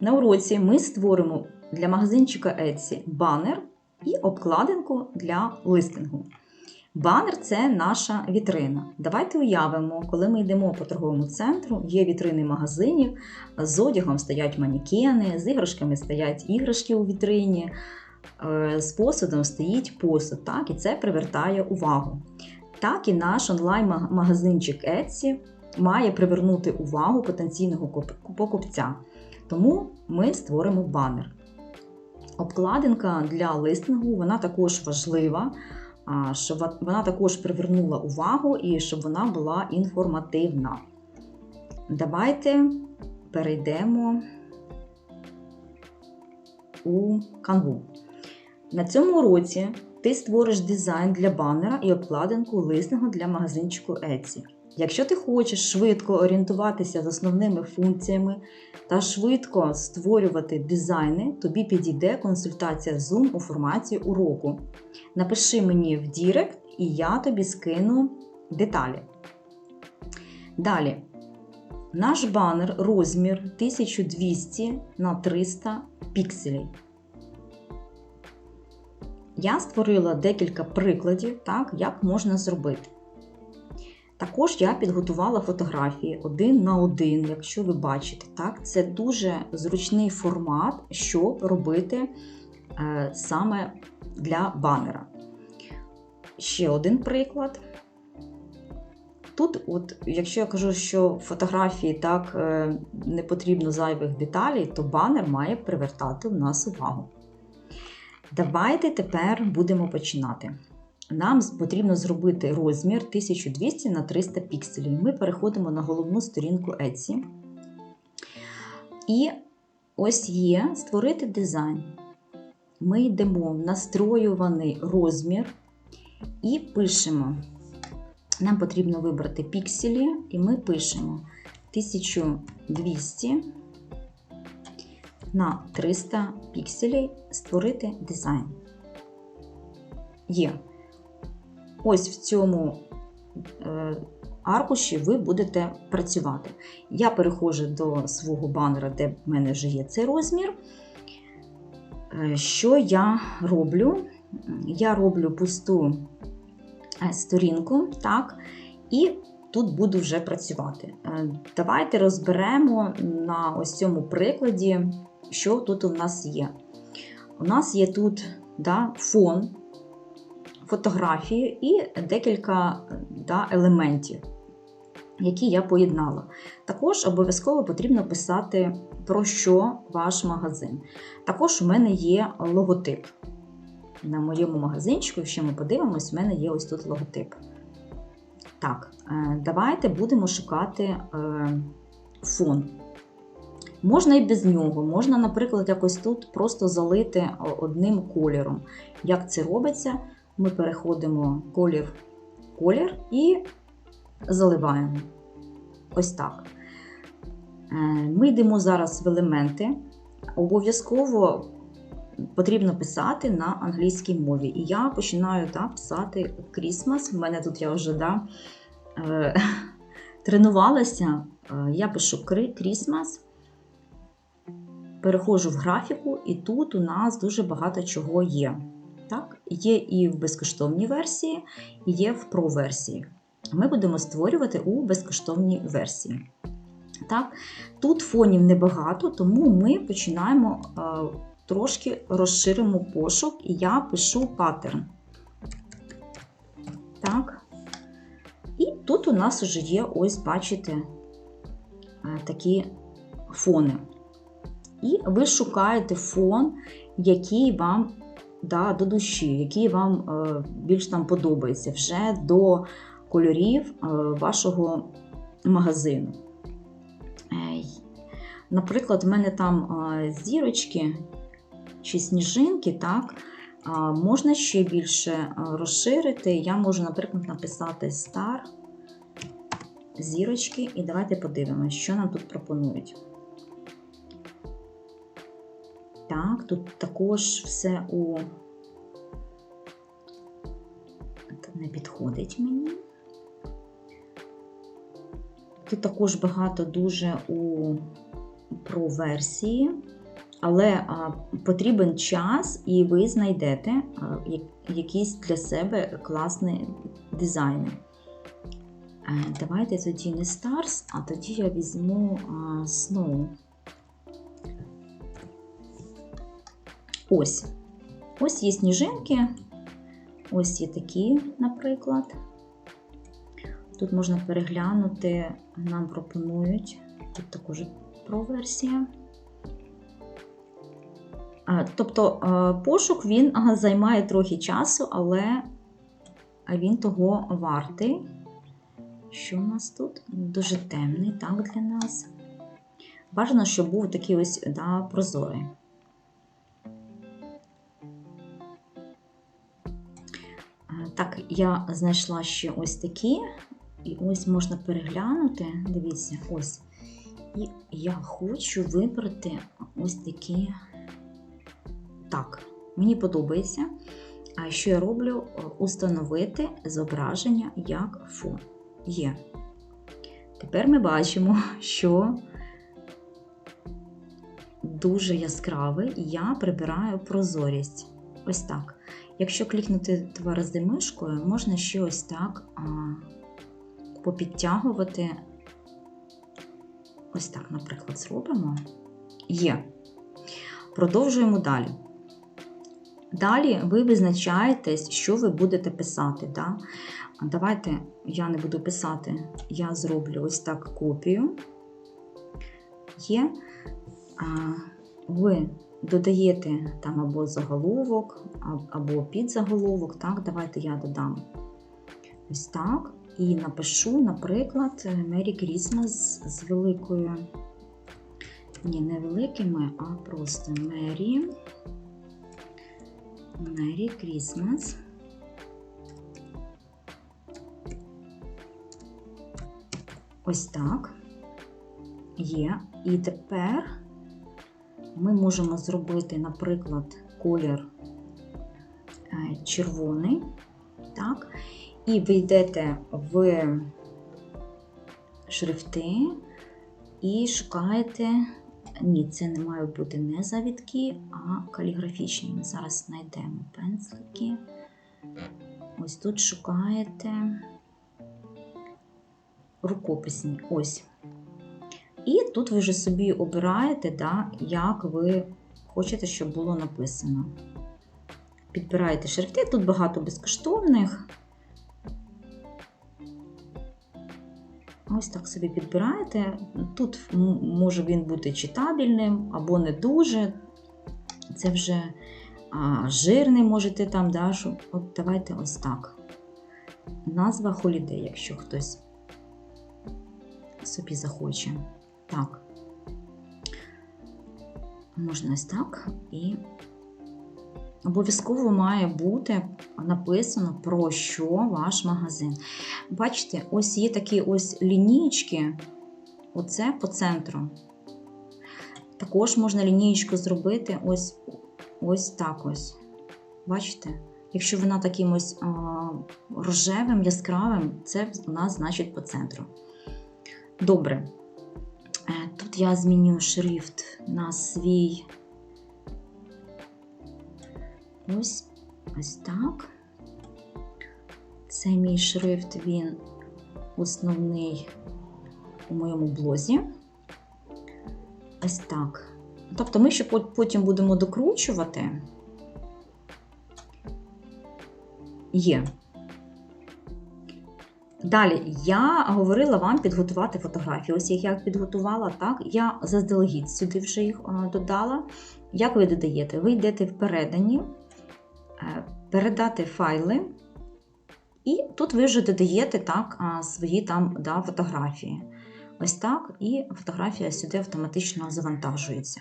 На уроці ми створимо для магазинчика Etsy банер і обкладинку для листингу. Банер це наша вітрина. Давайте уявимо, коли ми йдемо по торговому центру, є вітрини магазинів, з одягом стоять манікени, з іграшками стоять іграшки у вітрині, е, з посудом стоїть посуд, так, і це привертає увагу. Так і наш онлайн-магазинчик Etsy має привернути увагу потенційного куп- покупця. Тому ми створимо банер. Обкладинка для листингу вона також важлива, щоб вона також привернула увагу і щоб вона була інформативна. Давайте перейдемо у канву. На цьому уроці ти створиш дизайн для банера і обкладинку листингу для магазинчику Etsy. Якщо ти хочеш швидко орієнтуватися з основними функціями та швидко створювати дизайни, тобі підійде консультація Zoom у форматі уроку. Напиши мені в Дірект, і я тобі скину деталі. Далі. Наш банер розмір 1200 на 300 пікселей. Я створила декілька прикладів, так, як можна зробити. Також я підготувала фотографії один на один, якщо ви бачите. Так? Це дуже зручний формат, щоб робити е, саме для банера. Ще один приклад. Тут, от, якщо я кажу, що фотографії так е, не потрібно зайвих деталей, то банер має привертати в нас увагу. Давайте тепер будемо починати. Нам потрібно зробити розмір 1200 на 300 пікселів. Ми переходимо на головну сторінку Etsy. І ось є створити дизайн. Ми йдемо в настроюваний розмір і пишемо. Нам потрібно вибрати пікселі, і ми пишемо 1200 на 300 пікселів створити дизайн. Є. Ось в цьому е, аркуші ви будете працювати. Я переходжу до свого банера, де в мене вже є цей розмір. Е, Що я роблю? Я роблю пусту е, сторінку, так, і тут буду вже працювати. Давайте розберемо на ось цьому прикладі, що тут у нас є. У нас є тут да, фон фотографії і декілька да, елементів, які я поєднала. Також обов'язково потрібно писати, про що ваш магазин. Також у мене є логотип. На моєму магазинчику, якщо ми подивимось, у мене є ось тут логотип. Так, е, давайте будемо шукати е, фон. Можна і без нього, можна, наприклад, якось тут просто залити одним кольором. Як це робиться? Ми переходимо колір колір і заливаємо. Ось так. Е, Ми йдемо зараз в елементи. Обов'язково потрібно писати на англійській мові. І я починаю да, писати Christmas. В мене тут я вже да, е, тренувалася. Е, Я пишу Christmas. Переходжу в графіку, і тут у нас дуже багато чого є. Так? Є і в безкоштовній версії, і є в Pro-версії. Ми будемо створювати у безкоштовній версії. Так? Тут фонів небагато, тому ми починаємо е, трошки розширимо пошук, і я пишу паттерн. Так. І тут у нас вже є, ось, бачите, е, такі фони. І ви шукаєте фон, який вам да, до душі, який вам е, більш там подобається, вже до кольорів е, вашого магазину. Е, Наприклад, в мене там зірочки чи сніжинки, так, можна ще більше розширити. Я можу, наприклад, написати Star, зірочки, і давайте подивимося, що нам тут пропонують. Так, тут також все у не підходить мені. Тут також багато дуже у про версії, але а, потрібен час, і ви знайдете а, якісь для себе класні дизайни. Е, Давайте тоді не Stars, а тоді я візьму а, Snow. Ось. Ось є сніжинки. Ось є такі, наприклад. Тут можна переглянути, нам пропонують. Тут також про-версія. Тобто е, пошук він займає трохи часу, але він того вартий. Що у нас тут? Дуже темний, так, для нас. Бажано, щоб був такий ось да, прозорий. Так, я знайшла ще ось такі, і ось можна переглянути. Дивіться, ось. І я хочу вибрати ось такі. Так, мені подобається. А що я роблю? Установити зображення як фон. Є. Тепер ми бачимо, що дуже яскравий, я прибираю прозорість. Ось так. Якщо клікнути два рази мишкою, можна ще ось так попідтягувати. Ось так, наприклад, зробимо. Є. Продовжуємо далі. Далі ви визначаєтесь, що ви будете писати. Да? Давайте я не буду писати, я зроблю ось так копію. Є. Ви додаєте там або заголовок, або підзаголовок. Так, давайте я додам ось так. І напишу, наприклад, Merry Christmas з великою. Ні, не великими, а просто Merry. Merry Christmas. Ось так. Є. І тепер ми можемо зробити, наприклад, колір е, червоний. Так. І ви йдете в шрифти і шукаєте. Ні, це не мають бути не завітки, а каліграфічні. Ми зараз знайдемо пензлики. Ось тут шукаєте рукописні. Ось. І тут ви вже собі обираєте, да, як ви хочете, щоб було написано. Підбираєте шрифти, тут багато безкоштовних. Ось так собі підбираєте. Тут може він бути читабельним або не дуже. Це вже а, жирний можете там, да, от давайте ось так. Назва Holiday, якщо хтось собі захоче. Так. Можна ось так. І обов'язково має бути написано про що ваш магазин. Бачите, ось є такі ось лінійки, оце по центру. Також можна лінієчку зробити ось, ось так ось. Бачите? Якщо вона таким ось а, рожевим, яскравим, це у нас значить по центру. Добре. Е, Тут я зміню шрифт на свій. Ось ось так. Це мій шрифт, він основний у моєму блозі. Ось так. Тобто ми ще потім будемо докручувати. Є. Далі я говорила вам підготувати фотографії. Ось як я підготувала, так, я заздалегідь сюди вже їх а, додала. Як ви додаєте? Ви йдете в передані, е, передати файли, і тут ви вже додаєте так, а, свої там да, фотографії. Ось так, і фотографія сюди автоматично завантажується.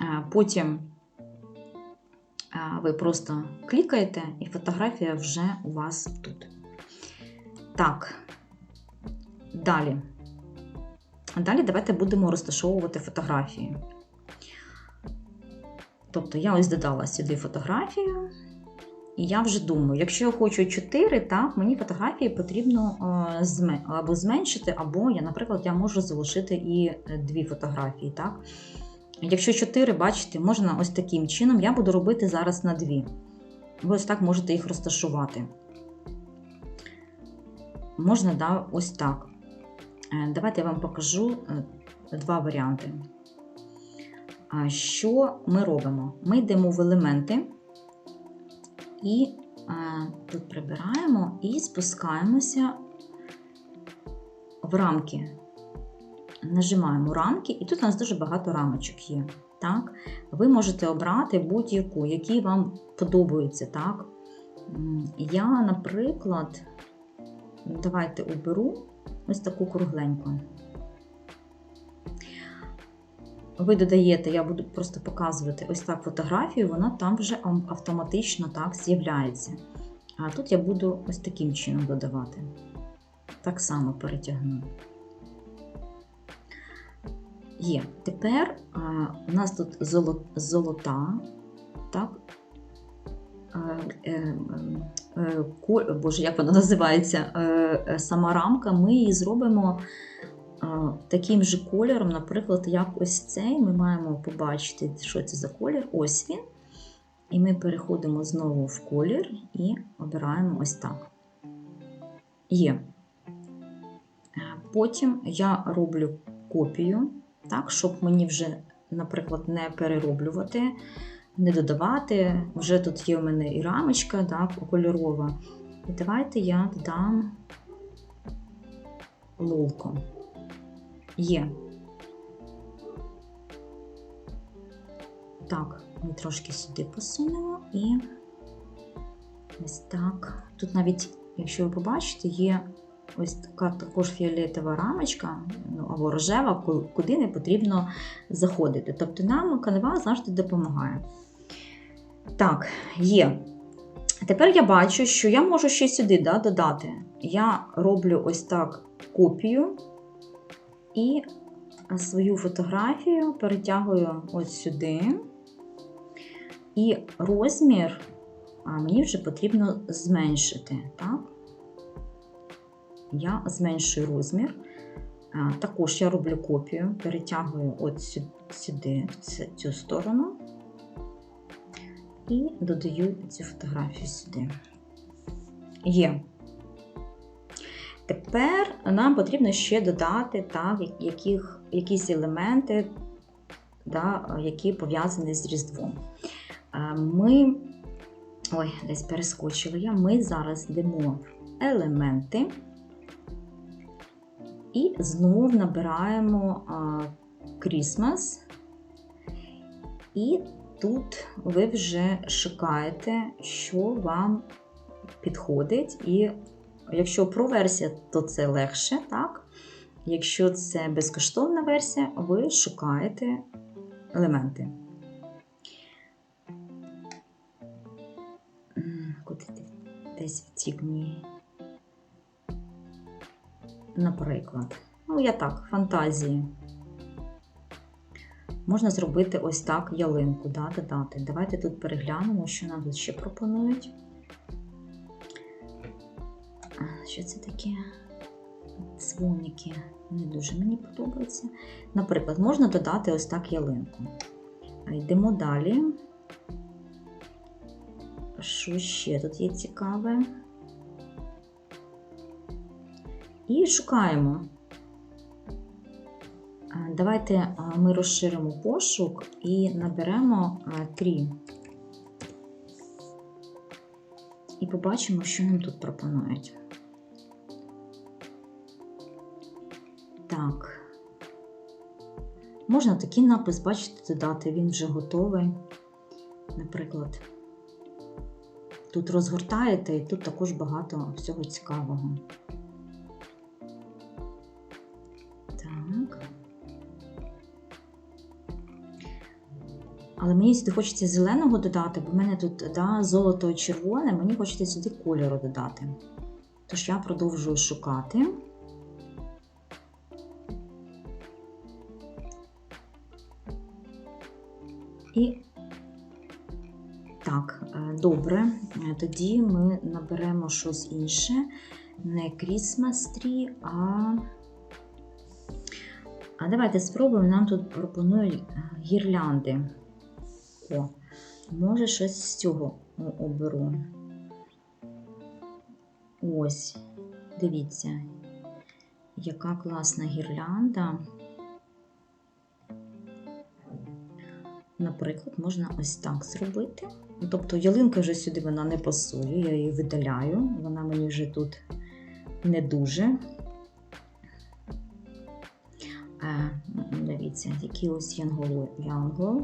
Е, Потім е, ви просто клікаєте, і фотографія вже у вас тут. Так, далі. Далі давайте будемо розташовувати фотографії. Тобто я ось додала сюди фотографію, І я вже думаю, якщо я хочу 4, так, мені фотографії потрібно е, або зменшити, або я, наприклад, я можу залишити і е, дві фотографії. Так? Якщо 4, бачите, можна ось таким чином, я буду робити зараз на дві. Ви ось так можете їх розташувати. Можна да, ось так. Е, Давайте я вам покажу е, два варіанти. Що ми робимо? Ми йдемо в елементи і е, тут прибираємо і спускаємося в рамки. Нажимаємо рамки, і тут у нас дуже багато рамочок є. Так? Ви можете обрати будь-яку, які вам подобаються. Так? Я, наприклад, давайте оберу ось таку кругленьку. Ви додаєте, я буду просто показувати ось так фотографію, вона там вже автоматично так з'являється. А тут я буду ось таким чином додавати. Так само перетягну. Є. Тепер а, у нас тут золо- золота, так? Е, е, Боже, як вона називається? Е, е, Сама рамка, ми її зробимо е, таким же кольором, наприклад, як ось цей. Ми маємо побачити, що це за колір. Ось він. І ми переходимо знову в колір і обираємо ось так. Є. Е, Потім я роблю копію, так, щоб мені вже, наприклад, не перероблювати, не додавати. Вже тут є у мене і рамочка так, кольорова. І давайте я додам лулку. Є. Так, ми трошки сюди посунемо і ось так. Тут навіть, якщо ви побачите, є ось така також фіолетова рамочка, ну або рожева, куди не потрібно заходити. Тобто нам канва завжди допомагає. Так, є. Тепер я бачу, що я можу ще сюди да, додати. Я роблю ось так копію і свою фотографію перетягую ось сюди. І розмір а, мені вже потрібно зменшити. Так? Я зменшую розмір. Також я роблю копію, перетягую от сю- сюди, в цю сторону, і додаю цю фотографію сюди. Є. Тепер нам потрібно ще додати так, яких, якісь елементи, да, які пов'язані з Різдвом. Е, Ми, ой, десь перескочила я, ми зараз йдемо елементи і знов набираємо а, Christmas. І тут ви вже шукаєте, що вам підходить. І якщо про-версія, то це легше, так? Якщо це безкоштовна версія, ви шукаєте елементи. Куди ти десь втік мій? Наприклад. Ну, я так, фантазії. Можна зробити ось так ялинку, да, додати. Давайте тут переглянемо, що нам тут ще пропонують. Що це таке? Дзвоники не дуже мені подобаються. Наприклад, можна додати ось так ялинку. Йдемо далі. Що ще тут є цікаве? І шукаємо. Давайте ми розширимо пошук і наберемо трі. І побачимо, що нам тут пропонують. Так. Можна такий напис, бачите, додати, він вже готовий. Наприклад, тут розгортаєте, і тут також багато всього цікавого. Але мені сюди хочеться зеленого додати, бо в мене тут да, золото-червоне, мені хочеться сюди кольору додати. Тож я продовжую шукати. І Так, е, добре. Е, Тоді ми наберемо щось інше. Не Christmas tree, а. А давайте спробуємо. Нам тут пропонують е, гірлянди. О, може, щось з цього оберу. Ось, дивіться, яка класна гірлянда. Наприклад, можна ось так зробити. Тобто ялинка вже сюди вона не пасує, я її видаляю, вона мені вже тут не дуже. Е, дивіться, який ось янгол. янгол.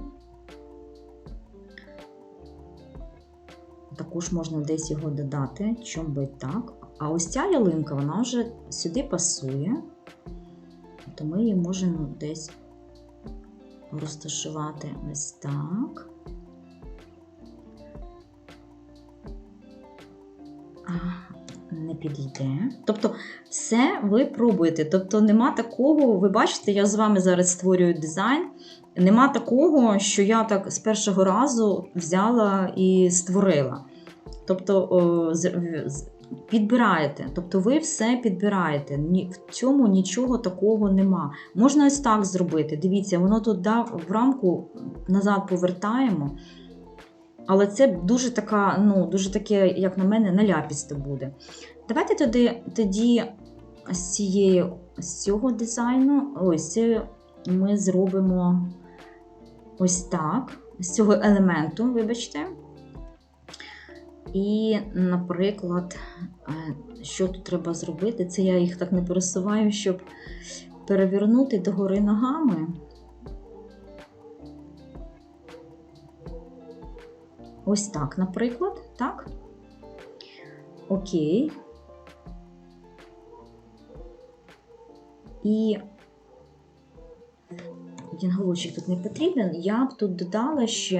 Також можна десь його додати, чом би так. А ось ця ялинка, вона вже сюди пасує, то ми її можемо десь розташувати ось так. Не підійде. Тобто, все ви пробуєте. Тобто, нема такого, ви бачите, я з вами зараз створюю дизайн. Нема такого, що я так з першого разу взяла і створила. Тобто, підбираєте. Тобто, ви все підбираєте. В цьому нічого такого нема. Можна ось так зробити. Дивіться, воно тут в рамку назад повертаємо. Але це дуже така, ну, дуже таке, як на мене, наляпісто буде. Давайте тоді, тоді з цієї з цього дизайну, ось ми зробимо ось так, з цього елементу, вибачте. І, наприклад, е, що тут треба зробити? Це я їх так не пересуваю, щоб перевернути догори ногами. Ось так, наприклад, так? Окей. І янголочок тут не потрібен. Я б тут додала ще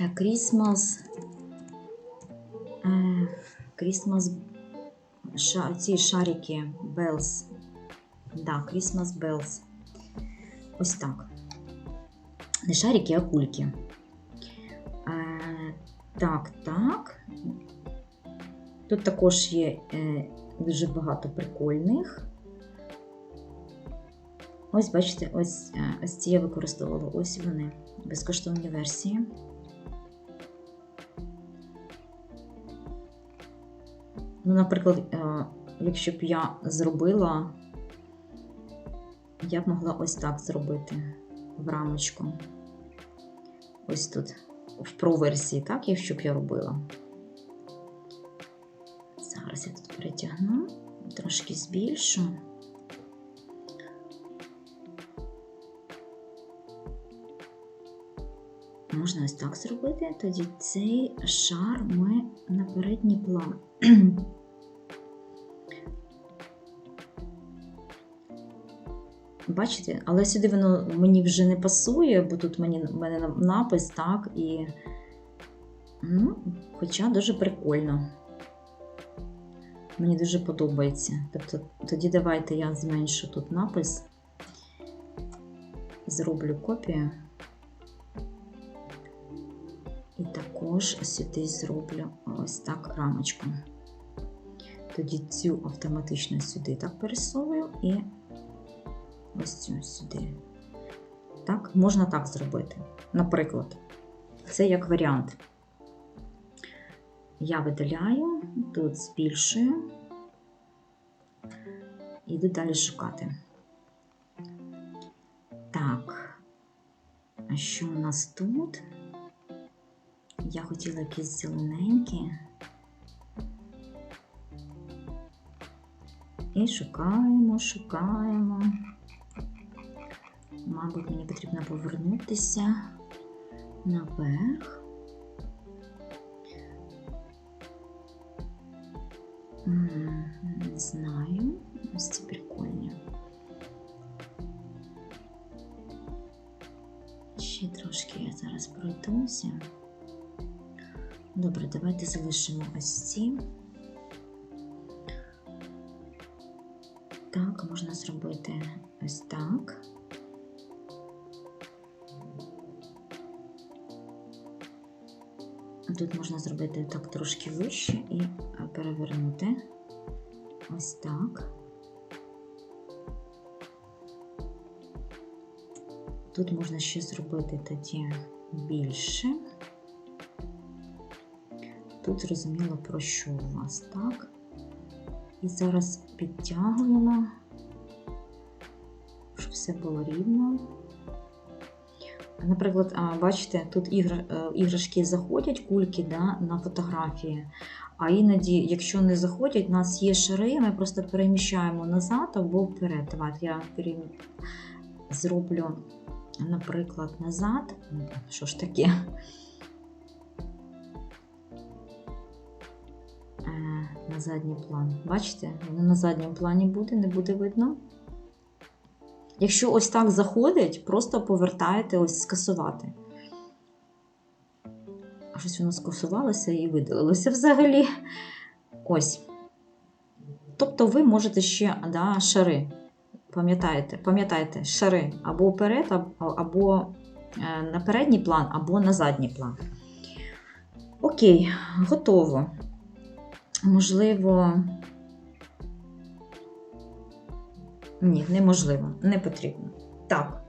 е, Christmas. е, Christmas ці шарики Bells. Да, Christmas Bells. Ось так. Не шарики, а кульки. Е, так, так. Тут також є е, дуже багато прикольних. Ось, бачите, ось, е, ось ці я використовувала. Ось вони, безкоштовні версії. Ну, наприклад, е, якщо б я зробила, я б могла ось так зробити в рамочку. Ось тут, в про-версії, так, якщо б я робила. Зараз я тут перетягну, трошки збільшу. Можна ось так зробити, тоді цей шар ми на передній план. Бачите, але сюди воно мені вже не пасує, бо тут мені, в мене напис, так, і. Ну, хоча дуже прикольно. Мені дуже подобається. Тобто, тоді давайте я зменшу тут напис, зроблю копію. Також сюди зроблю ось так рамочку. Тоді цю автоматично сюди так пересовую і ось цю сюди. Так, можна так зробити. Наприклад, це як варіант. Я видаляю, тут збільшую, іду далі шукати. Так, а що у нас тут? Я хотіла якісь зелененькі. І шукаємо, шукаємо. Мабуть, мені потрібно повернутися наверх. Не знаю, ось ці прикольні. Ще трошки я зараз пройдуся. Добре, давайте залишимо ось ці. Так, можна зробити ось так. Тут можна зробити так трошки вище і перевернути. Ось так. Тут можна ще зробити тоді більше. Тут зрозуміло про що у вас, так? І зараз підтягуємо, щоб все було рівно. Наприклад, бачите, тут е, іграшки заходять, кульки да, на фотографії. А іноді, якщо не заходять, у нас є шари, ми просто переміщаємо назад або вперед. Давайте я зроблю, наприклад, назад. Що ж таке? Задній план. Бачите, воно на задньому плані буде, не буде видно. Якщо ось так заходить, просто повертаєте ось скасувати. Щось воно скасувалося і видалилося взагалі. Ось. Тобто ви можете ще да, шари. Пам'ятаєте, пам'ятаєте, шари або вперед, або, або е, на передній план, або на задній план. Окей, готово. Можливо. Ні, неможливо, не потрібно. Так.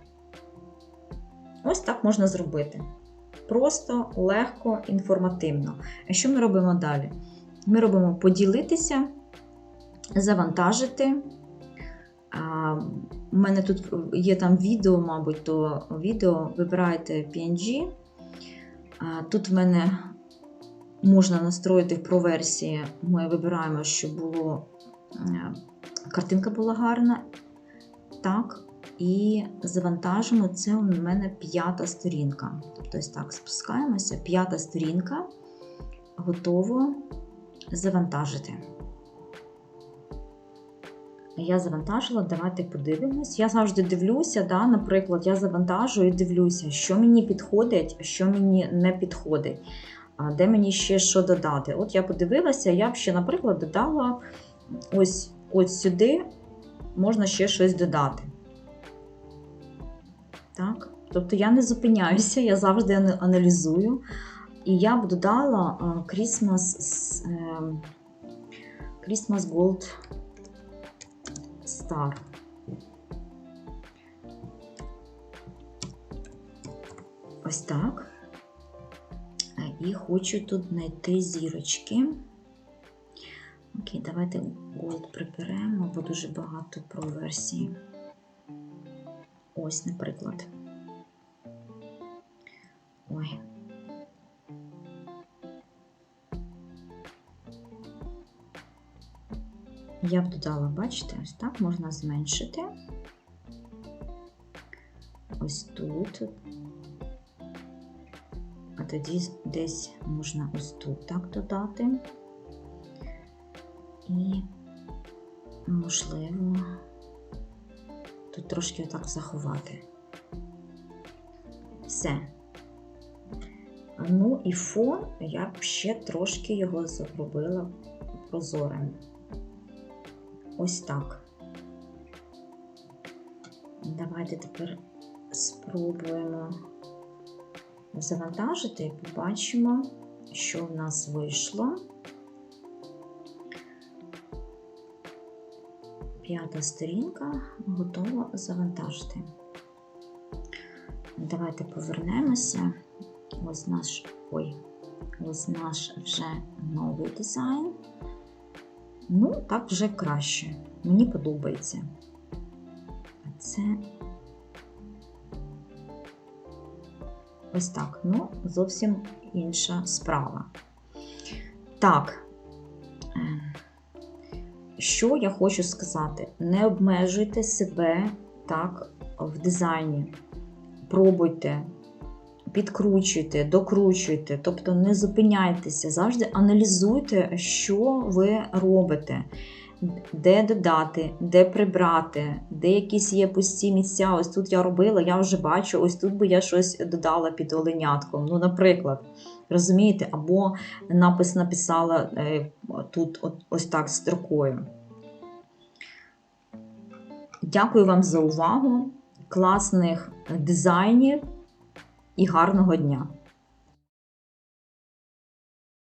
Ось так можна зробити. Просто, легко, інформативно. А що ми робимо далі? Ми робимо поділитися, завантажити. У мене тут є там відео, мабуть, то відео вибираєте PNG. Тут в мене можна настроїти про версії. Ми вибираємо, щоб було картинка була гарна. Так, і завантажимо. Це у мене п'ята сторінка. Тобто, ось так спускаємося. П'ята сторінка. Готово завантажити. Я завантажила, давайте подивимось. Я завжди дивлюся, да, наприклад, я завантажую і дивлюся, що мені підходить, що мені не підходить, а де мені ще що додати. От я подивилася, я б ще, наприклад, додала ось, ось сюди можна ще щось додати. Так? Тобто я не зупиняюся, я завжди аналізую. І я б додала Christmas, е, Christmas Gold Star. Ось так. І хочу тут знайти зірочки. Окей, давайте Gold приберемо, бо дуже багато про версії. Ось, наприклад. Ой. Я б додала, бачите, ось так можна зменшити. Ось тут. Тоді десь можна ось тут так додати. І, можливо, тут трошки отак заховати. Все. Ну і фон я б ще трошки його зробила прозорим. Ось так. Давайте тепер спробуємо завантажити і побачимо, що в нас вийшло. П'ята сторінка готова завантажити. Давайте повернемося. Ось наш ой, ось наш вже новий дизайн. Ну, так вже краще. Мені подобається. Це ось так. Ну, зовсім інша справа. Так. Що я хочу сказати? Не обмежуйте себе так в дизайні. Пробуйте, підкручуйте, докручуйте, тобто не зупиняйтеся, завжди аналізуйте, що ви робите, де додати, де прибрати, де якісь є пусті місця. Ось тут я робила, я вже бачу, ось тут би я щось додала під оленятком. Ну, наприклад, розумієте, або напис написала е, тут ось так строкою. Дякую вам за увагу, класних дизайнів і гарного дня!